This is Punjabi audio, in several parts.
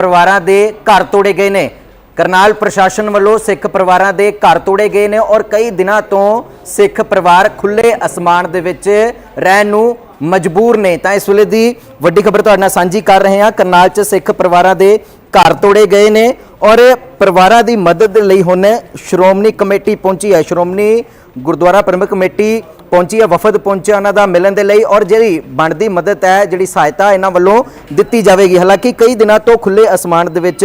ਪਰਿਵਾਰਾਂ ਦੇ ਘਰ ਤੋੜੇ ਗਏ ਨੇ। ਕਰਨਾਲ ਪ੍ਰਸ਼ਾਸਨ ਵੱਲੋਂ ਸਿੱਖ ਪਰਿਵਾਰਾਂ ਦੇ ਘਰ ਤੋੜੇ ਗਏ ਨੇ ਔਰ ਕਈ ਦਿਨਾਂ ਤੋਂ ਸਿੱਖ ਪਰਿਵਾਰ ਖੁੱਲੇ ਅਸਮਾਨ ਦੇ ਵਿੱਚ ਰਹਿਣ ਨੂੰ ਮਜਬੂਰ ਨੇ। ਤਾਂ ਇਸ ਵੇਲੇ ਦੀ ਵੱਡੀ ਖਬਰ ਤੁਹਾਡੇ ਨਾਲ ਸਾਂਝੀ ਕਰ ਰਹੇ ਹਾਂ। ਕਰਨਾਲ 'ਚ ਸਿੱਖ ਪਰਿਵਾਰਾਂ ਦੇ ਘਰ ਤੋੜੇ ਗਏ ਨੇ ਔਰ ਪਰਿਵਾਰਾਂ ਦੀ ਮਦਦ ਲਈ ਹੁਣ ਸ਼੍ਰੋਮਣੀ ਕਮੇਟੀ ਪਹੁੰਚੀ ਹੈ। ਸ਼੍ਰੋਮਣੀ ਗੁਰਦੁਆਰਾ ਪ੍ਰਬੰਧਕ ਕਮੇਟੀ ਪਹੁੰਚੀ ਹੈ, ਵਫਦ ਪਹੁੰਚਿਆ ਉਹਨਾਂ ਦਾ ਮਿਲਣ ਦੇ ਲਈ ਔਰ ਜਿਹੜੀ ਬਣਦੀ ਮਦਦ ਹੈ, ਜਿਹੜੀ ਸਹਾਇਤਾ ਇਹਨਾਂ ਵੱਲੋਂ ਦਿੱਤੀ ਜਾਵੇਗੀ। ਹਾਲਾਂਕਿ ਕਈ ਦਿਨਾਂ ਤੋਂ ਖੁੱਲੇ ਅਸਮਾਨ ਦੇ ਵਿੱਚ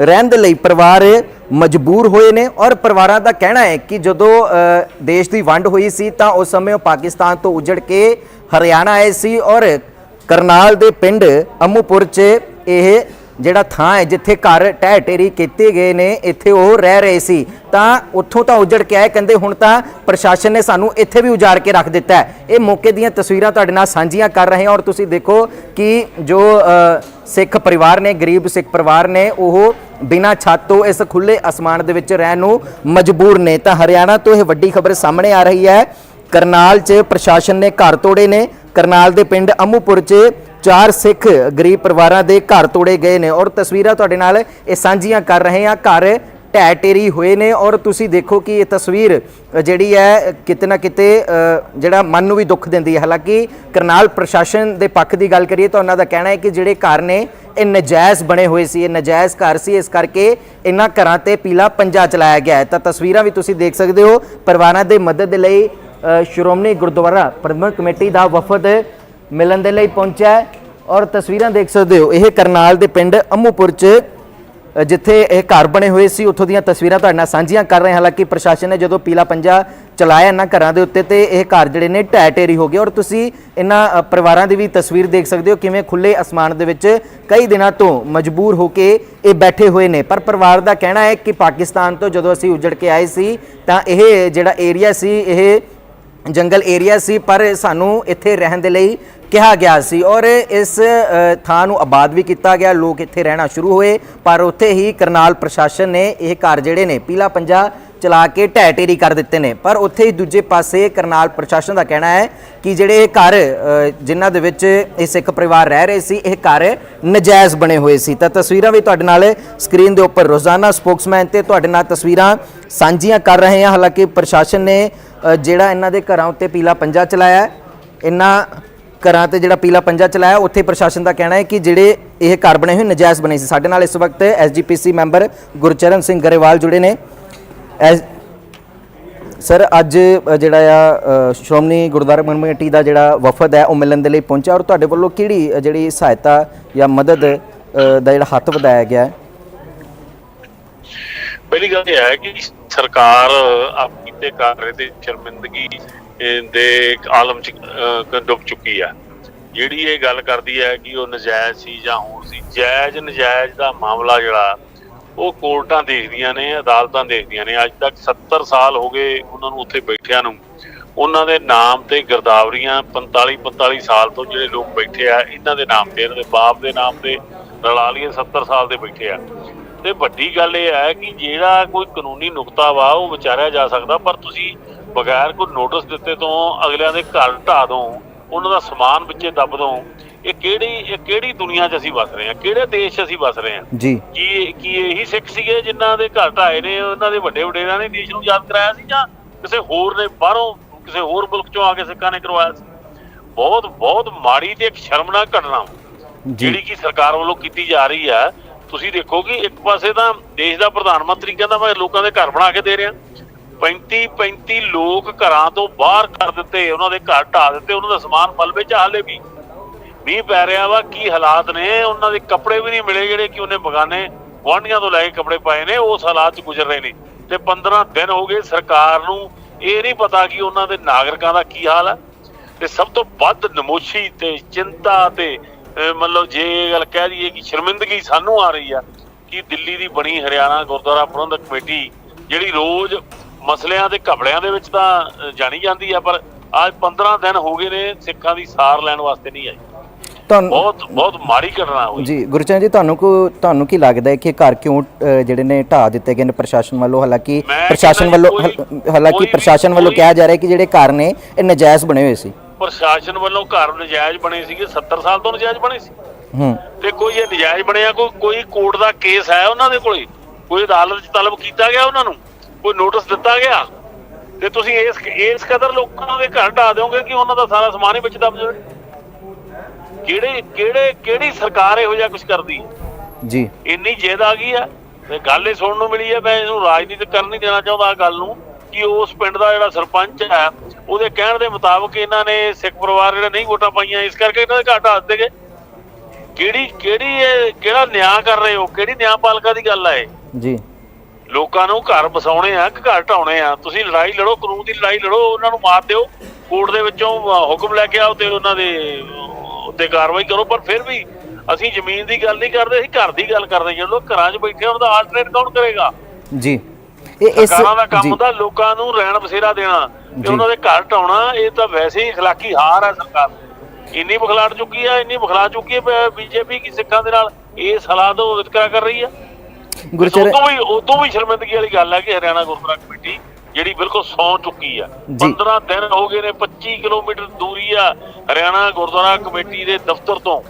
ਰਹਿਣ ਦੇ ਲਈ ਪਰਿਵਾਰ ਮਜਬੂਰ ਹੋਏ ਨੇ ਔਰ ਪਰਿਵਾਰਾਂ ਦਾ ਕਹਿਣਾ ਹੈ ਕਿ ਜਦੋਂ ਦੇਸ਼ ਦੀ ਵੰਡ ਹੋਈ ਸੀ ਤਾਂ ਉਸ ਸਮੇਂ ਉਹ ਪਾਕਿਸਤਾਨ ਤੋਂ ਉਜੜ ਕੇ ਹਰਿਆਣਾ ਆਏ ਸੀ ਔਰ ਕਰਨਾਲ ਦੇ ਪਿੰਡ ਅਮੂਪੁਰ 'ਚ ਇਹ ਜਿਹੜਾ ਥਾਂ ਹੈ ਜਿੱਥੇ ਘਰ ਟਹਿ ਟੇਰੀ ਕੀਤੇ ਗਏ ਨੇ, ਇੱਥੇ ਉਹ ਰਹਿ ਰਹੇ ਸੀ। ਤਾਂ ਉੱਥੋਂ ਤਾਂ ਉਜੜ ਕੇ ਆਏ, ਕਹਿੰਦੇ ਹੁਣ ਤਾਂ ਪ੍ਰਸ਼ਾਸਨ ਨੇ ਸਾਨੂੰ ਇੱਥੇ ਵੀ ਉਜਾੜ ਕੇ ਰੱਖ ਦਿੱਤਾ ਹੈ। ਇਹ ਮੌਕੇ ਦੀਆਂ ਤਸਵੀਰਾਂ ਤੁਹਾਡੇ ਨਾਲ ਸਾਂਝੀਆਂ ਕਰ ਰਹੇ ਹਾਂ ਔਰ ਤੁਸੀਂ ਦੇਖੋ ਕਿ ਜੋ ਸਿੱਖ ਪਰਿਵਾਰ ਨੇ, ਗਰੀਬ ਸਿੱਖ ਪਰਿਵਾਰ ਨੇ, ਉਹ ਬਿਨਾਂ ਛੱਤ ਤੋਂ ਇਸ ਖੁੱਲੇ ਅਸਮਾਨ ਦੇ ਵਿੱਚ ਰਹਿਣ ਨੂੰ ਮਜਬੂਰ ਨੇ। ਤਾਂ ਹਰਿਆਣਾ ਤੋਂ ਇਹ ਵੱਡੀ ਖਬਰ ਸਾਹਮਣੇ ਆ ਰਹੀ ਹੈ। ਕਰਨਾਲ 'ਚ ਪ੍ਰਸ਼ਾਸਨ ਨੇ ਘਰ ਤੋੜੇ ਨੇ। ਕਰਨਾਲ ਦੇ ਪਿੰਡ ਅਮੂਪੁਰ 'ਚ ਚਾਰ ਸਿੱਖ ਗਰੀਬ ਪਰਿਵਾਰਾਂ ਦੇ ਘਰ ਤੋੜੇ ਗਏ ਨੇ ਔਰ ਤਸਵੀਰਾਂ ਤੁਹਾਡੇ ਨਾਲ ਇਹ ਸਾਂਝੀਆਂ ਕਰ ਰਹੇ ਹਾਂ। ਘਰ ਢਹਿ ਟੇਰੀ ਹੋਏ ਨੇ ਔਰ ਤੁਸੀਂ ਦੇਖੋ ਕਿ ਇਹ ਤਸਵੀਰ ਜਿਹੜੀ ਹੈ, ਕਿਤੇ ਨਾ ਕਿਤੇ ਜਿਹੜਾ ਮਨ ਨੂੰ ਵੀ ਦੁੱਖ ਦਿੰਦੀ ਹੈ। ਹਾਲਾਂਕਿ ਕਰਨਾਲ ਪ੍ਰਸ਼ਾਸਨ ਦੇ ਪੱਖ ਦੀ ਗੱਲ ਕਰੀਏ ਤਾਂ ਉਹਨਾਂ ਦਾ ਕਹਿਣਾ ਹੈ ਕਿ ਜਿਹੜੇ ਘਰ ਨੇ, ਇਹ ਨਜਾਇਜ਼ ਬਣੇ ਹੋਏ ਸੀ, ਇਹ ਨਜਾਇਜ਼ ਘਰ ਸੀ। ਇਸ ਕਰਕੇ ਇਹਨਾਂ ਘਰਾਂ ਤੇ ਪੀਲਾ ਪੰਜਾ ਚਲਾਇਆ ਗਿਆ ਹੈ। ਤਾਂ ਤਸਵੀਰਾਂ ਵੀ ਤੁਸੀਂ ਦੇਖ ਸਕਦੇ ਹੋ। ਪਰਿਵਾਰਾਂ ਦੇ ਮਦਦ ਦੇ ਲਈ ਸ਼੍ਰੋਮਣੀ ਗੁਰਦੁਆਰਾ ਪ੍ਰਬੰਧਕ ਕਮੇਟੀ ਦਾ ਵਫਦ ਮਿਲਣ ਦੇ ਲਈ ਪਹੁੰਚਿਆ ਔਰ ਤਸਵੀਰਾਂ ਦੇਖ ਸਕਦੇ ਹੋ। ਇਹ ਕਰਨਾਲ ਦੇ ਪਿੰਡ ਅੰਮੂਪੁਰ 'ਚ ਜਿੱਥੇ ਇਹ ਘਰ ਬਣੇ ਹੋਏ ਸੀ, ਉੱਥੋਂ ਦੀਆਂ ਤਸਵੀਰਾਂ ਤੁਹਾਡੇ ਨਾਲ ਸਾਂਝੀਆਂ ਕਰ ਰਹੇ ਹਾਂ। ਹਾਲਾਂਕਿ ਪ੍ਰਸ਼ਾਸਨ ਨੇ ਜਦੋਂ ਪੀਲਾ ਪੰਜਾ ਚਲਾਇਆ ਇਹਨਾਂ ਘਰਾਂ ਦੇ ਉੱਤੇ, ਤੇ ਇਹ ਘਰ ਜਿਹੜੇ ਨੇ ਢਹਿ ਢੇਰੀ ਹੋ ਗਏ। ਔਰ ਤੁਸੀਂ ਇਹਨਾਂ ਪਰਿਵਾਰਾਂ ਦੀ ਵੀ ਤਸਵੀਰ ਦੇਖ ਸਕਦੇ ਹੋ, ਕਿਵੇਂ ਖੁੱਲੇ ਅਸਮਾਨ ਦੇ ਵਿੱਚ ਕਈ ਦਿਨਾਂ ਤੋਂ ਮਜਬੂਰ ਹੋ ਕੇ ਇਹ ਬੈਠੇ ਹੋਏ ਨੇ। ਪਰ ਪਰਿਵਾਰ ਦਾ ਕਹਿਣਾ ਹੈ ਕਿ ਪਾਕਿਸਤਾਨ ਤੋਂ ਜਦੋਂ ਅਸੀਂ ਉਜੜ ਕੇ ਆਏ ਸੀ, ਤਾਂ ਇਹ ਜਿਹੜਾ ਏਰੀਆ ਸੀ, ਇਹ ਜੰਗਲ ਏਰੀਆ ਸੀ, ਪਰ ਸਾਨੂੰ ਇੱਥੇ ਰਹਿਣ ਦੇ ਲਈ ਕਿਹਾ ਗਿਆ ਸੀ ਔਰ ਇਸ ਥਾਂ ਨੂੰ ਆਬਾਦ ਵੀ ਕੀਤਾ ਗਿਆ, ਲੋਕ ਇੱਥੇ ਰਹਿਣਾ ਸ਼ੁਰੂ ਹੋਏ, ਪਰ ਉੱਥੇ ਹੀ ਕਰਨਾਲ ਪ੍ਰਸ਼ਾਸਨ ਨੇ ਇਹ ਘਰ ਜਿਹੜੇ ਨੇ ਪੀਲਾ ਪੰਜਾ ਚਲਾ ਕੇ ਢਹਿ ਢੇਰੀ ਕਰ ਦਿੱਤੇ ਨੇ। ਪਰ ਉੱਥੇ ਹੀ ਦੂਜੇ ਪਾਸੇ ਕਰਨਾਲ ਪ੍ਰਸ਼ਾਸਨ ਦਾ ਕਹਿਣਾ ਹੈ ਕਿ ਜਿਹੜੇ ਇਹ ਘਰ ਜਿਨ੍ਹਾਂ ਦੇ ਵਿੱਚ ਇਹ ਸਿੱਖ ਪਰਿਵਾਰ ਰਹਿ ਰਹੇ ਸੀ, ਇਹ ਘਰ ਨਜਾਇਜ਼ ਬਣੇ ਹੋਏ ਸੀ। ਤਾਂ ਤਸਵੀਰਾਂ ਵੀ ਤੁਹਾਡੇ ਨਾਲ ਸਕਰੀਨ ਦੇ ਉੱਪਰ ਰੋਜ਼ਾਨਾ ਸਪੋਕਸਮੈਨ ਤੇ ਤੁਹਾਡੇ ਨਾਲ ਤਸਵੀਰਾਂ ਸਾਂਝੀਆਂ ਕਰ ਰਹੇ ਹਾਂ। ਹਾਲਾਂਕਿ ਪ੍ਰਸ਼ਾਸਨ ਨੇ ਜਿਹੜਾ ਇਹਨਾਂ ਦੇ ਘਰਾਂ ਉੱਤੇ ਪੀਲਾ ਪੰਜਾ ਚਲਾਇਆ ਇਹਨਾਂ ਘਰਾਂ ਤੇ ਜਿਹੜਾ ਪੀਲਾ ਪੰਜਾ ਚਲਾਇਆ, ਉੱਥੇ ਪ੍ਰਸ਼ਾਸਨ ਦਾ ਕਹਿਣਾ ਹੈ ਕਿ ਜਿਹੜੇ ਇਹ ਘਰ ਬਣੇ ਹੋਏ ਨਜਾਇਜ਼ ਬਣੇ ਸੀ। ਸਾਡੇ ਨਾਲ ਇਸ ਵਕਤ ਐਸਜੀਪੀਸੀ ਮੈਂਬਰ ਗੁਰਚਰਨ ਸਿੰਘ ਗਰੇਵਾਲ ਜੁੜੇ ਨੇ। ਐਸ ਸਰ, ਅੱਜ ਜਿਹੜਾ ਆ ਸ਼੍ਰੋਮਣੀ ਗੁਰਦੁਆਰਾ ਕਮੇਟੀ ਦਾ ਜਿਹੜਾ ਵਫਦ ਹੈ, ਉਹ ਮਿਲਣ ਦੇ ਲਈ ਪਹੁੰਚਿਆ ਔਰ ਤੁਹਾਡੇ ਵੱਲੋਂ ਕਿਹੜੀ ਜਿਹੜੀ ਸਹਾਇਤਾ ਜਾਂ ਮਦਦ ਦਾ ਜਿਹੜਾ ਹੱਥ ਵਧਾਇਆ ਗਿਆ ਹੈ? ਪਹਿਲੀ ਗੱਲ ਇਹ ਹੈ ਕਿ ਸਰਕਾਰ ਆਪਣੀ ਤੇ ਕਾਰੇ ਸ਼ਰਮਿੰਦਗੀ ਦੇ ਆਲਮ ਚ ਡੁੱਬ ਚੁੱਕੀ ਆ। ਜਿਹੜੀ ਇਹ ਗੱਲ ਕਰਦੀ ਹੈ ਕਿ ਉਹ ਨਜਾਇਜ਼ ਸੀ ਜਾਂ ਹੋਰ ਸੀ, ਜਾਇਜ਼ ਨਜਾਇਜ਼ ਦਾ ਮਾਮਲਾ ਜਿਹੜਾ, ਉਹ ਕੋਰਟਾਂ ਦੇਖਦੀਆਂ ਨੇ, ਅਦਾਲਤਾਂ ਦੇਖਦੀਆਂ ਨੇ। ਅੱਜ ਤੱਕ 70 ਸਾਲ ਹੋ ਗਏ ਉਹਨਾਂ ਨੂੰ ਉੱਥੇ ਬੈਠਿਆਂ ਨੂੰ। ਉਹਨਾਂ ਦੇ ਨਾਮ ਤੇ ਗਿਰਦਾਵਰੀਆਂ 45 45 ਸਾਲ ਤੋਂ ਜਿਹੜੇ ਲੋਕ ਬੈਠੇ ਆ, ਇਹਨਾਂ ਦੇ ਨਾਮ ਤੇ, ਇਹਨਾਂ ਦੇ ਬਾਪ ਦੇ ਨਾਮ ਤੇ ਰਲਾ ਲਈਏ 70 ਸਾਲ ਦੇ ਬੈਠੇ ਆ। ਤੇ ਵੱਡੀ ਗੱਲ ਇਹ ਹੈ ਕਿ ਜਿਹੜਾ ਕੋਈ ਕਾਨੂੰਨੀ ਨੁਕਤਾ ਵਾ ਉਹ ਵਿਚਾਰਿਆ ਜਾ ਸਕਦਾ ਪਰ ਤੁਸੀਂ ਬਗੈਰ ਕੋਈ ਨੋਟਿਸ ਦਿੱਤੇ ਤੋਂ ਅਗਲਿਆਂ ਦੇ ਘਰ ਢਾਹ ਦੋ ਉਹਨਾਂ ਦਾ ਸਮਾਨ ਵਿੱਚੇ ਦੱਬ ਦੋ। ਇਹ ਕਿਹੜੀ ਇਹ ਕਿਹੜੀ ਦੁਨੀਆ 'ਚ ਅਸੀਂ ਵਸ ਰਹੇ ਹਾਂ? ਕਿਹੜੇ ਦੇਸ਼ 'ਚ ਅਸੀਂ ਵਸ ਰਹੇ ਹਾਂ? ਜੀ। ਕੀ ਕੀ ਇਹੀ ਸਿੱਖ ਸੀਗੇ ਜਿਨ੍ਹਾਂ ਦੇ ਘਰ ਢਾਏ ਨੇ ਉਹਨਾਂ ਦੇ ਵੱਡੇ ਵਡੇਰਿਆਂ ਨੇ ਦੇਸ਼ ਨੂੰ ਯਾਦ ਕਰਾਇਆ ਸੀ ਜਾਂ ਕਿਸੇ ਹੋਰ ਨੇ ਬਾਹਰੋਂ ਕਿਸੇ ਹੋਰ ਮੁਲਕ 'ਚੋਂ ਆ ਕੇ ਸਿੱਖਾਂ ਨੇ ਕਰਵਾਇਆ ਸੀ? ਬਹੁਤ ਬਹੁਤ ਮਾੜੀ ਤੇ ਇੱਕ ਸ਼ਰਮਨਾਕ ਘਟਨਾ ਜਿਹੜੀ ਕਿ ਸਰਕਾਰ ਵੱਲੋਂ ਕੀਤੀ ਜਾ ਰਹੀ ਹੈ। ਤੁਸੀਂ ਦੇਖੋ ਕਿ ਇੱਕ ਪਾਸੇ ਤਾਂ ਦੇਸ਼ ਦਾ ਪ੍ਰਧਾਨ ਮੰਤਰੀ ਕਹਿੰਦਾ ਮੈਂ ਲੋਕਾਂ ਦੇ ਘਰ ਬਣਾ ਕੇ ਦੇ ਰਿਹਾ। 35 35 ਲੋਕ ਘਰਾਂ ਤੋਂ ਬਾਹਰ ਕਰ ਦਿੱਤੇ, ਉਹਨਾਂ ਦੇ ਘਰ ਢਾਹ ਦਿੱਤੇ, ਉਹਨਾਂ ਦਾ ਸਮਾਨ ਮਲਬੇ 'ਚ ਹਾਲੇ ਵੀ। ਮੀਂਹ ਪੈ ਰਿਹਾ ਵਾ, ਕੀ ਹਾਲਾਤ ਨੇ? ਉਹਨਾਂ ਦੇ ਕੱਪੜੇ ਵੀ ਨਹੀਂ ਮਿਲੇ ਜਿਹੜੇ ਕਿ ਉਹਨੇ ਬਗਾਨੇ ਗੁਆਂਢੀਆਂ ਤੋਂ ਲੈ ਕੇ ਕੱਪੜੇ ਪਾਏ ਨੇ, ਉਸ ਹਾਲਾਤ 'ਚ ਗੁਜ਼ਰ ਰਹੇ ਨੇ। ਤੇ 15 ਦਿਨ ਹੋ ਗਏ ਸਰਕਾਰ ਨੂੰ ਇਹ ਨਹੀਂ ਪਤਾ ਕਿ ਉਹਨਾਂ ਦੇ ਨਾਗਰਿਕਾਂ ਦਾ ਕੀ ਹਾਲ ਹੈ ਤੇ ਸਭ ਤੋਂ ਵੱਧ ਨਮੋਸ਼ੀ ਤੇ ਚਿੰਤਾ ਤੇ ਮਤਲਬ ਜੇ ਇਹ ਗੱਲ ਕਹਿ ਦਈਏ ਕਿ ਸ਼ਰਮਿੰਦਗੀ ਸਾਨੂੰ ਆ ਰਹੀ ਆ ਕਿ ਦਿੱਲੀ ਦੀ ਬਣੀ ਹਰਿਆਣਾ ਗੁਰਦੁਆਰਾ ਪ੍ਰਬੰਧਕ ਕਮੇਟੀ ਜਿਹੜੀ ਰੋਜ਼ ਮਸਲਿਆਂ ਦੇ ਘਪੜਿਆਂ ਦੇ ਵਿੱਚ ਤਾਂ ਜਾਣੀ ਜਾਂਦੀ ਆ ਪਰ ਅੱਜ 15 ਦਿਨ ਹੋ ਗਏ ਨੇ ਸਿੱਖਾਂ ਦੀ ਸਾਰ ਲੈਣ ਵਾਸਤੇ ਨਹੀਂ ਆਈ। ਤੁਹਾਨੂੰ ਬਹੁਤ ਬਹੁਤ ਮਾੜੀ ਘਟਨਾ ਹੋਈ। ਜੀ ਗੁਰਚਰਨ ਜੀ ਤੁਹਾਨੂੰ ਕੋ ਤੁਹਾਨੂੰ ਕੀ ਲੱਗਦਾ ਹੈ ਕਿ ਘਰ ਕਿਉਂ ਜਿਹੜੇ ਨੇ ਢਾਹ ਦਿੱਤੇ ਗਏ ਨੇ ਪ੍ਰਸ਼ਾਸਨ ਵੱਲੋਂ? ਹਾਲਾਂਕਿ ਪ੍ਰਸ਼ਾਸਨ ਵੱਲੋਂ ਹਾਲਾਂਕਿ ਪ੍ਰਸ਼ਾਸਨ ਵੱਲੋਂ ਕਿਹਾ ਜਾ ਰਿਹਾ ਹੈ ਕਿ ਜਿਹੜੇ ਘਰ ਨੇ ਇਹ ਨਜਾਇਜ਼ ਬਣੇ ਹੋਏ ਸੀ। ਪ੍ਰਸ਼ਾਸਨ ਵੱਲੋਂ ਘਰ ਨਜਾਇਜ਼ ਬਣੇ ਸੀਗੇ 70 ਸਾਲ ਤੋਂ ਨਜਾਇਜ਼ ਬਣੇ ਸੀ। ਹੂੰ। ਤੇ ਕੋਈ ਇਹ ਨਜਾਇਜ਼ ਬਣਿਆ ਕੋਈ ਕੋਈ ਕੋਰਟ ਦਾ ਕੇਸ ਹੈ ਉਹਨਾਂ ਦੇ ਕੋਲੇ? ਕੋਈ ਅਦਾਲਤ 'ਚ ਤਲਬ ਕੀਤਾ ਗਿਆ ਉਹਨਾਂ ਨੂੰ? ਕੋਈ ਨੋਟਿਸ ਦਿੱਤਾ ਗਿਆ? ਤੇ ਤੁਸੀਂ ਇਸ ਇਸ ਕਦਰ ਲੋਕਾਂ ਦੇ ਘਰ ਢਾ ਦਿਓਗੇ ਕਿ ਉਹਨਾਂ ਦਾ ਸਾਰਾ ਸਮਾਨ ਹੀ ਵਿੱਚ ਦਬ ਜਾਵੇ? ਕਿਹੜੇ ਕਿਹੜੇ ਕਿਹੜੀ ਸਰਕਾਰ ਇਹੋ ਜਿਹਾ ਕੁਝ ਕਰਦੀ ਹੈ? ਜੀ। ਇੰਨੀ ਜਿੱਦ ਆ ਗਈ ਆ ਤੇ ਗੱਲ ਇਹ ਸੁਣਨ ਨੂੰ ਮਿਲੀ ਹੈ ਮੈਂ ਇਹਨੂੰ ਰਾਜਨੀਤਿਕ ਕਰਨ ਨਹੀਂ ਦੇਣਾ ਚਾਹੁੰਦਾ ਗੱਲ ਨੂੰ। ਕਿ ਉਸ ਪਿੰਡ ਦਾ ਜਿਹੜਾ ਸਰਪੰਚ ਹੈ ਉਹਦੇ ਕਹਿਣ ਦੇ ਮੁਤਾਬਕ ਇਹਨਾਂ ਨੇ ਸਿੱਖ ਪਰਿਵਾਰ ਜਿਹੜੇ ਨਹੀਂ ਵੋਟਾਂ ਪਾਈਆਂ ਇਸ ਕਰਕੇ ਇਹਨਾਂ ਦੇ ਘਾਟ ਦੱਸ ਦੇਗੇ ਕਿਹੜੀ ਕਿਹੜੀ ਇਹ ਕਿਹੜਾ ਨਿਆਂ ਕਰ ਰਹੇ ਹੋ? ਕਿਹੜੀ ਨਿਆਂਪਾਲਕਾ ਦੀ ਗੱਲ ਹੈ ਇਹ? ਜੀ। ਲੋਕਾਂ ਨੂੰ ਘਰ ਬਸਾਉਣੇ ਆ ਕਿ ਘਰ ਢਾਉਣੇ ਆ। ਤੁਸੀਂ ਲੜਾਈ ਲੜੋ ਕਾਨੂੰਨ ਦੀ ਲੜਾਈ ਲੜੋ ਉਹਨਾਂ ਨੂੰ ਮਾਰ ਦਿਓ। ਕੋਰਟ ਦੇ ਵਿੱਚੋਂ ਹੁਕਮ ਲੈ ਕੇ ਆਓ ਤੇ ਉਹਨਾਂ ਦੇ ਉੱਤੇ ਕਾਰਵਾਈ ਕਰੋ। ਪਰ ਫਿਰ ਵੀ ਅਸੀਂ ਜ਼ਮੀਨ ਦੀ ਗੱਲ ਨਹੀਂ ਕਰਦੇ ਅਸੀਂ ਘਰ ਦੀ ਗੱਲ ਕਰਦੇ ਜਦੋਂ ਲੋਕ ਘਰਾਂ 'ਚ ਬੈਠੇ ਉਹਨਾਂ ਦਾ ਆਲਟਰਨੇਟ ਕੌਣ ਕਰੇਗਾ? ਜੀ। ਇਹ ਇਸ ਸਰਕਾਰਾਂ ਦਾ ਕੰਮ ਜੀ ਹੁੰਦਾ ਲੋਕਾਂ ਨੂੰ ਰਹਿਣ ਬਸੇਰਾ ਦੇਣਾ ਜੀ। ਤੇ ਉਹਨਾਂ ਦੇ ਘਰ ਢਾਉਣਾ ਇਹ ਤਾਂ ਵੈਸੇ ਹੀ اخلاقی ਹਾਰ ਹੈ ਸਰਕਾਰ ਦੀ। ਇੰਨੀ ਬਖਲਾੜ ਚੁੱਕੀ ਹੈ ਇੰਨੀ ਬਖਲਾ ਚੁੱਕੀ ਹੈ ਬੀਜੇਪੀ ਕੀ ਸਿੱਖਾਂ ਦੇ ਨਾਲ ਇਸ ਹਾਲਾਤ ਨੂੰ ਵਿਤਕਰਾ ਕਰ ਰਹੀ ਹੈ ਗੁਰਚਰ ਉਦੋਂ ਵੀ ਉਦੋਂ ਵੀ ਸ਼ਰਮਿੰਦਗੀ ਵਾਲੀ ਗੱਲ ਹੈ ਕਿ ਹਰਿਆਣਾ ਗੁਰਦੁਆਰਾ ਕਮੇਟੀ ਜਿਹੜੀ ਬਿਲਕੁਲ ਸੌ ਚੁੱਕੀ ਆ ਜੀ। 15 ਦਿਨ ਹੋ ਗਏ ਨੇ 25 ਕਿਲੋਮੀਟਰ ਦੂਰੀ ਆ ਹਰਿਆਣਾ ਗੁਰਦੁਆਰਾ ਕਮੇਟੀ ਦੇ ਦਫ਼ਤਰ ਤੋਂ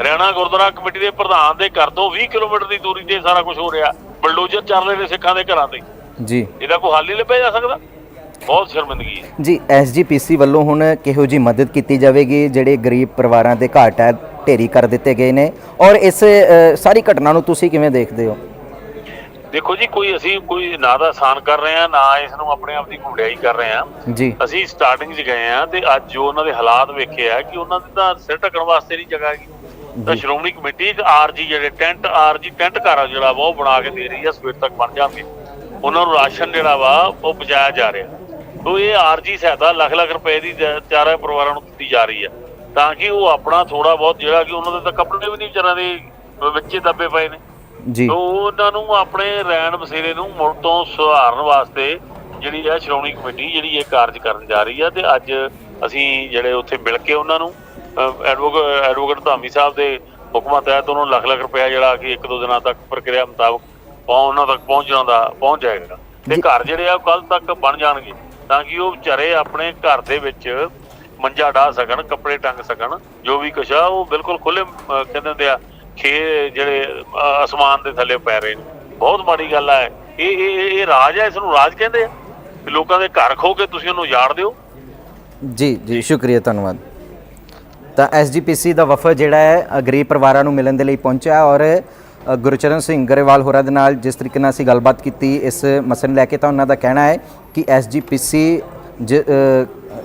ਹਰਿਆਣਾ ਗੁਰਦੁਆਰਾ ਕਮੇਟੀ ਦੇ ਪ੍ਰਧਾਨ ਦੇ ਘਰ ਤੋਂ 20 ਕਿਲੋਮੀਟਰ ਦੀ ਦੂਰੀ ਤੇ ਸਾਰਾ ਕੁਝ ਹੋ ਰਿਹਾ ਬਲਡੋਜ਼ਰ ਚੱਲ ਰਹੇ ਨੇ ਸਿੱਖਾਂ ਦੇ ਘਰਾਂ ਤੇ ਜੀ। ਇਹਦਾ ਕੋਈ ਹੱਲ ਨਹੀਂ ਲੱਭਿਆ ਜਾ ਸਕਦਾ? ਬਹੁਤ ਸ਼ਰਮਿੰਦਗੀ ਹੈ। ਜੀ ਐਸਜੀਪੀਸੀ ਵੱਲੋਂ ਹੁਣ ਕਿਹੋ ਜੀ ਮਦਦ ਕੀਤੀ ਜਾਵੇਗੀ? ਜਿਹੜੇ ਗਰੀਬ ਪਰਿਵਾਰਾਂ ਦੇ ਘਾਟ ਹੈ ਢੇਰੀ ਕਰ ਦਿੱਤੇ ਗਏ ਨੇ। ਔਰ ਇਸ ਅ, ਸਾਰੀ ਘਟਨਾ ਨੂੰ ਤੁਸੀਂ ਕਿਵੇਂ ਦੇਖਦੇ ਹੋ? ਦੇਖੋ ਜੀ ਕੋਈ ਅਸੀਂ ਕੋਈ ਨਾ ਦਾ ਆਸਾਨ ਕਰ ਰਹੇ ਆ ਨਾ ਇਸ ਨੂੰ ਆਪਣੇ ਆਪ ਦੀ ਗੁੰਡਿਆਈ ਕਰ ਰਹੇ ਆ ਜੀ। ਅਸੀਂ ਸਟਾਰਟਿੰਗ 'ਚ ਗਏ ਆ ਤੇ ਅੱਜ ਜੋ ਉਹਨਾਂ ਦੇ ਹਾਲਾਤ ਵੇਖੇ ਆ ਕਿ ਉਹਨਾਂ ਦੀ ਤਾਂ ਸਿਰ ਢੱਕਣ ਵਾਸਤੇ ਨਹੀਂ ਜਗ੍ਹਾ ਹੈਗੀ। ਤਾਂ ਸ਼੍ਰੋਮਣੀ ਕਮੇਟੀ ਇੱਕ ਆਰਜੀ ਜਿਹੜੇ ਟੈਂਟ ਆਰਜੀ ਟੈਂਟ ਘਰ ਆ ਜਿਹੜਾ ਵਾ ਉਹ ਬਣਾ ਕੇ ਦੇ ਰਹੀ ਆ ਸਵੇਰ ਤੱਕ ਬਣ ਜਾਣਗੇ। ਉਹਨਾਂ ਨੂੰ ਰਾਸ਼ਨ ਜਿਹੜਾ ਵਾ ਉਹ ਪਹੁੰਚਾਇਆ ਜਾ ਰਿਹਾ। ਤੋ ਇਹ ਆਰਜੀ ਸਹਾਇਤਾ ਲੱਖ ਲੱਖ ਰੁਪਏ ਦੀ ਚਾਰੇ ਪਰਿਵਾਰਾਂ ਨੂੰ ਦਿੱਤੀ ਜਾ ਰਹੀ ਆ। ਤਾਂ ਕਿ ਉਹ ਆਪਣਾ ਥੋੜਾ ਬਹੁਤ ਜਿਹੜਾ ਕਿ ਉਹਨਾਂ ਦੇ ਤਾਂ ਕੱਪੜੇ ਵੀ ਨਹੀਂ ਵਿਚਾਰਾਂ ਦੇ ਵਿੱਚੇ ਦੱਬੇ ਪਏ ਨੇ। ਜੀ। ਤੋ ਉਹਨਾਂ ਨੂੰ ਆਪਣੇ ਰਹਿਣ ਬਸੇਰੇ ਨੂੰ ਮੁੜ ਤੋਂ ਸੁਧਾਰਨ ਵਾਸਤੇ ਜਿਹੜੀ ਹੈ ਸ਼੍ਰੋਮਣੀ ਕਮੇਟੀ ਜਿਹੜੀ ਇਹ ਕਾਰਜ ਕਰਨ ਜਾ ਰਹੀ ਹੈ ਤੇ ਅੱਜ ਅਸੀਂ ਜਿਹੜੇ ਉੱਥੇ ਮਿਲ ਕੇ ਉਹਨਾਂ ਨੂੰ ਐਡਵੋਕੇਟ ਐਡਵੋਕੇਟ ਧਾਮੀ ਸਾਹਿਬ ਦੇ ਹੁਕਮਾਂ ਤਹਿਤ ਉਹਨਾਂ ਨੂੰ ਲੱਖ ਲੱਖ ਰੁਪਇਆ ਜਿਹੜਾ ਕਿ ਇੱਕ ਦੋ ਦਿਨਾਂ ਤੱਕ ਪ੍ਰਕਿਰਿਆ ਮੁਤਾਬਕ ਪਹੁੰ ਉਹਨਾਂ ਤੱਕ ਪਹੁੰਚਣਾ ਦਾ ਪਹੁੰਚ ਜਾਏਗਾ। ਤੇ। ਘਰ ਜਿਹੜੇ ਆ ਕੱਲ ਤੱਕ ਬਣ ਜਾਣਗੇ ਤਾਂ ਕਿ ਉਹ ਵਿਚਾਰੇ ਆਪਣੇ ਘਰ ਦੇ ਵਿੱਚ ਮੰਜਾ ਢਾ ਸਕਣ ਕੱਪੜੇ ਟੰਗ ਸਕਣ ਜੋ ਵੀ ਕੁਛ ਆ ਉਹ ਬਿਲਕੁਲ ਖੁੱਲੇ ਕਹਿੰਦੇ ਹੁੰਦੇ ਆ ਖੇ ਜਿਹੜੇ ਅਸਮਾਨ ਦੇ ਥੱਲੇ ਪੈ ਰਹੇ ਨੇ। ਬਹੁਤ ਮਾੜੀ ਗੱਲ ਹੈ ਇਹ। ਇਹ ਇਹ- ਰਾਜ ਹੈ ਇਸ ਨੂੰ ਰਾਜ ਕਹਿੰਦੇ ਆ। ਲੋਕਾਂ ਦੇ ਘਰ ਖੋ ਕੇ ਤੁਸੀਂ ਉਹਨੂੰ ਉਜਾੜ ਦਿਓ। ਜੀ ਜੀ ਸ਼ੁਕਰੀਆ ਧੰਨਵਾਦ। ਤਾਂ ਐਸਜੀਪੀਸੀ ਦਾ ਵਫਦ ਜਿਹੜਾ ਹੈ ਗਰੀਬ ਪਰਿਵਾਰਾਂ ਨੂੰ ਮਿਲਣ ਦੇ ਲਈ ਪਹੁੰਚਿਆ ਔਰ ਗੁਰਚਰਨ ਸਿੰਘ ਗਰੇਵਾਲ ਹੋਰਾਂ ਦੇ ਨਾਲ ਜਿਸ ਤਰੀਕੇ ਨਾਲ ਅਸੀਂ ਗੱਲਬਾਤ ਕੀਤੀ ਇਸ ਮਸਲੇ ਨੂੰ ਲੈ ਕੇ ਤਾਂ ਉਹਨਾਂ ਦਾ ਕਹਿਣਾ ਹੈ ਕਿ ਐਸਜੀਪੀਸੀ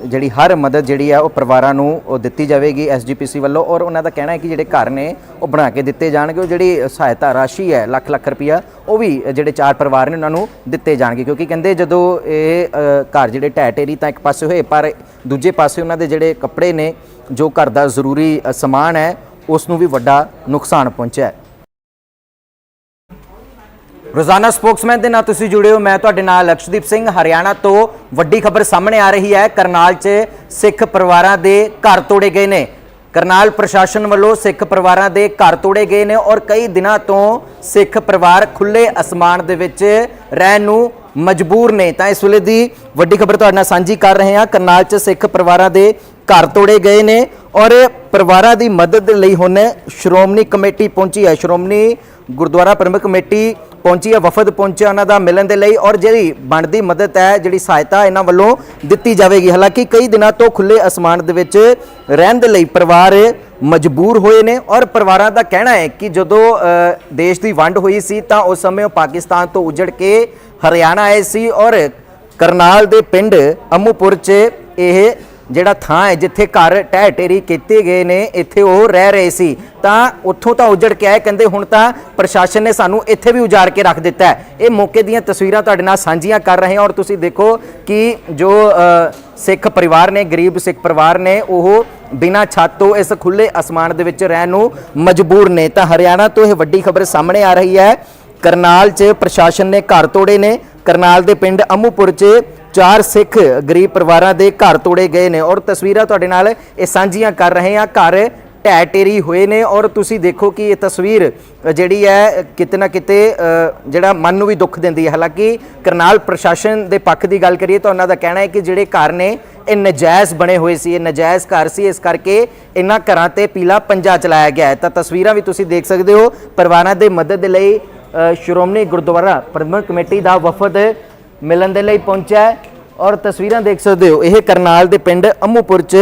ਜਿਹੜੀ ਹਰ ਮਦਦ ਜਿਹੜੀ ਹੈ ਉਹ ਪਰਿਵਾਰਾਂ ਨੂੰ ਉਹ ਦਿੱਤੀ ਜਾਵੇਗੀ ਐਸਜੀਪੀਸੀ ਵੱਲੋਂ ਔਰ ਉਹਨਾਂ ਦਾ ਕਹਿਣਾ ਹੈ ਕਿ ਜਿਹੜੇ ਘਰ ਨੇ ਉਹ ਬਣਾ ਕੇ ਦਿੱਤੇ ਜਾਣਗੇ, ਉਹ ਜਿਹੜੀ ਸਹਾਇਤਾ ਰਾਸ਼ੀ ਹੈ ਲੱਖ ਲੱਖ ਰੁਪਈਆ, ਉਹ ਵੀ ਜਿਹੜੇ ਚਾਰ ਪਰਿਵਾਰ ਨੇ ਉਹਨਾਂ ਨੂੰ ਦਿੱਤੇ ਜਾਣਗੇ ਕਿਉਂਕਿ ਕਹਿੰਦੇ ਜਦੋਂ ਇਹ ਘਰ ਜਿਹੜੇ ਢਹਿ ਢੇਰੀ ਤਾਂ ਇੱਕ ਪਾਸੇ ਹੋਏ ਪਰ ਦੂਜੇ ਪਾਸੇ ਉਹਨਾਂ ਦੇ ਜਿਹੜੇ ਕੱਪੜੇ ਨੇ ਜੋ ਘਰ ਦਾ ਜ਼ਰੂਰੀ ਸਮਾਨ ਹੈ, ਉਸ ਨੂੰ ਵੀ ਵੱਡਾ ਨੁਕਸਾਨ ਪਹੁੰਚਿਆ ਹੈ। ਰੋਜ਼ਾਨਾ ਸਪੋਕਸਮੈਨ ਦੇ ਨਾਲ ਤੁਸੀਂ ਜੁੜੇ ਹੋ। ਮੈਂ ਤੁਹਾਡੇ ਨਾਲ ਲਕਸ਼ਦੀਪ ਸਿੰਘ, ਹਰਿਆਣਾ ਤੋਂ ਵੱਡੀ ਖਬਰ ਸਾਹਮਣੇ ਆ ਰਹੀ ਹੈ। ਕਰਨਾਲ 'ਚ ਸਿੱਖ ਪਰਿਵਾਰਾਂ ਦੇ ਘਰ ਤੋੜੇ ਗਏ ਨੇ। ਕਰਨਾਲ ਪ੍ਰਸ਼ਾਸਨ ਵੱਲੋਂ ਸਿੱਖ ਪਰਿਵਾਰਾਂ ਦੇ ਘਰ ਤੋੜੇ ਗਏ ਨੇ ਔਰ ਕਈ ਦਿਨਾਂ ਤੋਂ ਸਿੱਖ ਪਰਿਵਾਰ ਖੁੱਲੇ ਅਸਮਾਨ ਦੇ ਵਿੱਚ ਰਹਿਣ ਨੂੰ ਮਜਬੂਰ ਨੇ। ਤਾਂ ਇਸ ਵੇਲੇ ਦੀ ਵੱਡੀ ਖਬਰ ਤੁਹਾਡੇ ਨਾਲ ਸਾਂਝੀ ਕਰ ਰਹੇ ਹਾਂ। ਕਰਨਾਲ 'ਚ ਸਿੱਖ ਪਰਿਵਾਰਾਂ ਦੇ ਘਰ ਤੋੜੇ ਗਏ ਨੇ ਔਰ ਪਰਿਵਾਰਾਂ ਦੀ ਮਦਦ ਲਈ ਹੁਣ ਸ਼੍ਰੋਮਣੀ ਕਮੇਟੀ ਪਹੁੰਚੀ ਹੈ। ਸ਼੍ਰੋਮਣੀ ਗੁਰਦੁਆਰਾ ਪ੍ਰਬੰਧਕ ਕਮੇਟੀ ਪਹੁੰਚੀ ਹੈ, ਵਫਦ ਪਹੁੰਚਿਆ ਉਹਨਾਂ ਦਾ ਮਿਲਣ ਦੇ ਲਈ ਔਰ ਜਿਹੜੀ ਬਣਦੀ ਮਦਦ ਹੈ, ਜਿਹੜੀ ਸਹਾਇਤਾ ਇਹਨਾਂ ਵੱਲੋਂ ਦਿੱਤੀ ਜਾਵੇਗੀ। ਹਾਲਾਂਕਿ ਕਈ ਦਿਨਾਂ ਤੋਂ ਖੁੱਲੇ ਅਸਮਾਨ ਦੇ ਵਿੱਚ ਰਹਿਣ ਦੇ ਲਈ ਪਰਿਵਾਰ ਮਜਬੂਰ ਹੋਏ ਨੇ ਔਰ ਪਰਿਵਾਰਾਂ ਦਾ ਕਹਿਣਾ ਹੈ ਕਿ ਜਦੋਂ ਦੇਸ਼ ਦੀ ਵੰਡ ਹੋਈ ਸੀ ਤਾਂ ਉਸ ਸਮੇਂ ਉਹ ਪਾਕਿਸਤਾਨ ਤੋਂ ਉਜੜ ਕੇ ਹਰਿਆਣਾ ਆਏ ਸੀ ਔਰ ਕਰਨਾਲ ਦੇ ਪਿੰਡ ਅਮੂਪੁਰ 'ਚ ਇਹ ਜਿਹੜਾ ਥਾਂ ਹੈ ਜਿੱਥੇ ਘਰ ਟਹਿ ਟੇਰੀ ਕੀਤੇ ਗਏ ਨੇ, ਇੱਥੇ ਉਹ ਰਹਿ ਰਹੇ ਸੀ। ਤਾਂ ਉੱਥੋਂ ਤਾਂ ਉਜੜ ਕੇ ਆਏ, ਕਹਿੰਦੇ ਹੁਣ ਤਾਂ ਪ੍ਰਸ਼ਾਸਨ ਨੇ ਸਾਨੂੰ ਇੱਥੇ ਵੀ ਉਜਾੜ ਕੇ ਰੱਖ ਦਿੱਤਾ ਹੈ। ਇਹ ਮੌਕੇ ਦੀਆਂ ਤਸਵੀਰਾਂ ਤੁਹਾਡੇ ਨਾਲ ਸਾਂਝੀਆਂ ਕਰ ਰਹੇ ਹਾਂ ਔਰ ਤੁਸੀਂ ਦੇਖੋ ਕਿ ਜੋ ਸਿੱਖ ਪਰਿਵਾਰ ਨੇ, ਗਰੀਬ ਸਿੱਖ ਪਰਿਵਾਰ ਨੇ, ਉਹ ਬਿਨਾਂ ਛੱਤ ਤੋਂ ਇਸ ਖੁੱਲੇ ਅਸਮਾਨ ਦੇ ਵਿੱਚ ਰਹਿਣ ਨੂੰ ਮਜਬੂਰ ਨੇ। ਤਾਂ ਹਰਿਆਣਾ ਤੋਂ ਇਹ ਵੱਡੀ ਖਬਰ ਸਾਹਮਣੇ ਆ ਰਹੀ ਹੈ। ਕਰਨਾਲ 'ਚ ਪ੍ਰਸ਼ਾਸਨ ਨੇ ਘਰ ਤੋੜੇ ਨੇ। ਕਰਨਾਲ ਦੇ ਪਿੰਡ ਅਮੂਪੁਰ 'ਚ ਚਾਰ ਸਿੱਖ ਗਰੀਬ ਪਰਿਵਾਰਾਂ ਦੇ ਘਰ ਤੋੜੇ ਗਏ ਨੇ ਔਰ ਤਸਵੀਰਾਂ ਤੁਹਾਡੇ ਨਾਲ ਇਹ ਸਾਂਝੀਆਂ ਕਰ ਰਹੇ ਹਾਂ। ਘਰ ਢਹਿ ਟੇਰੀ ਹੋਏ ਨੇ ਔਰ ਤੁਸੀਂ ਦੇਖੋ ਕਿ ਇਹ ਤਸਵੀਰ ਜਿਹੜੀ ਹੈ, ਕਿਤੇ ਨਾ ਕਿਤੇ ਜਿਹੜਾ ਮਨ ਨੂੰ ਵੀ ਦੁੱਖ ਦਿੰਦੀ ਹੈ। ਹਾਲਾਂਕਿ ਕਰਨਾਲ ਪ੍ਰਸ਼ਾਸਨ ਦੇ ਪੱਖ ਦੀ ਗੱਲ ਕਰੀਏ ਤਾਂ ਉਹਨਾਂ ਦਾ ਕਹਿਣਾ ਹੈ ਕਿ ਜਿਹੜੇ ਘਰ ਨੇ, ਇਹ ਨਜਾਇਜ਼ ਬਣੇ ਹੋਏ ਸੀ, ਇਹ ਨਜਾਇਜ਼ ਘਰ ਸੀ। ਇਸ ਕਰਕੇ ਇਹਨਾਂ ਘਰਾਂ ਤੇ ਪੀਲਾ ਪੰਜਾ ਚਲਾਇਆ ਗਿਆ ਹੈ। ਤਾਂ ਤਸਵੀਰਾਂ ਵੀ ਤੁਸੀਂ ਦੇਖ ਸਕਦੇ ਹੋ। ਪਰਿਵਾਰਾਂ ਦੇ ਮਦਦ ਦੇ ਲਈ ਸ਼੍ਰੋਮਣੀ ਗੁਰਦੁਆਰਾ ਪ੍ਰਬੰਧਕ ਕਮੇਟੀ ਦਾ ਵਫਦ ਮਿਲਣ ਦੇ ਲਈ ਪਹੁੰਚਿਆ ਔਰ ਤਸਵੀਰਾਂ ਦੇਖ ਸਕਦੇ ਹੋ, ਇਹ ਕਰਨਾਲ ਦੇ ਪਿੰਡ ਅੰਮੂਪੁਰ 'ਚ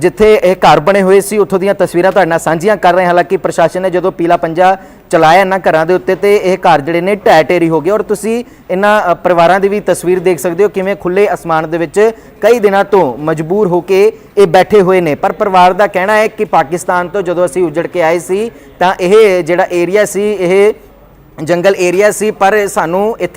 ਜਿੱਥੇ ਇਹ ਘਰ ਬਣੇ ਹੋਏ ਸੀ। ਉੱਥੋਂ ਦੀਆਂ ਤਸਵੀਰਾਂ ਤੁਹਾਡੇ ਨਾਲ ਸਾਂਝੀਆਂ ਕਰ ਰਹੇ ਹਾਂ। ਹਾਲਾਂਕਿ ਪ੍ਰਸ਼ਾਸਨ ਨੇ ਜਦੋਂ ਪੀਲਾ ਪੰਜਾ ਚਲਾਇਆ ਇਹਨਾਂ ਘਰਾਂ ਦੇ ਉੱਤੇ ਤੇ ਇਹ ਘਰ ਜਿਹੜੇ ਨੇ ਢਹਿ ਢੇਰੀ ਹੋ ਗਏ। ਔਰ ਤੁਸੀਂ ਇਹਨਾਂ ਪਰਿਵਾਰਾਂ ਦੀ ਵੀ ਤਸਵੀਰ ਦੇਖ ਸਕਦੇ ਹੋ ਕਿਵੇਂ ਖੁੱਲੇ ਅਸਮਾਨ ਦੇ ਵਿੱਚ ਕਈ ਦਿਨਾਂ ਤੋਂ ਮਜਬੂਰ ਹੋ ਕੇ ਇਹ ਬੈਠੇ ਹੋਏ ਨੇ। ਪਰ ਪਰਿਵਾਰ ਦਾ ਕਹਿਣਾ ਹੈ ਕਿ ਪਾਕਿਸਤਾਨ ਤੋਂ ਜਦੋਂ ਅਸੀਂ ਉਜੜ ਕੇ ਆਏ ਸੀ ਤਾਂ ਇਹ ਜਿਹੜਾ ਏਰੀਆ ਸੀ, ਇਹ ਜੰਗਲ ਏਰੀਆ ਸੀ, ਪਰ ਸਾਨੂੰ ਇੱਥੇ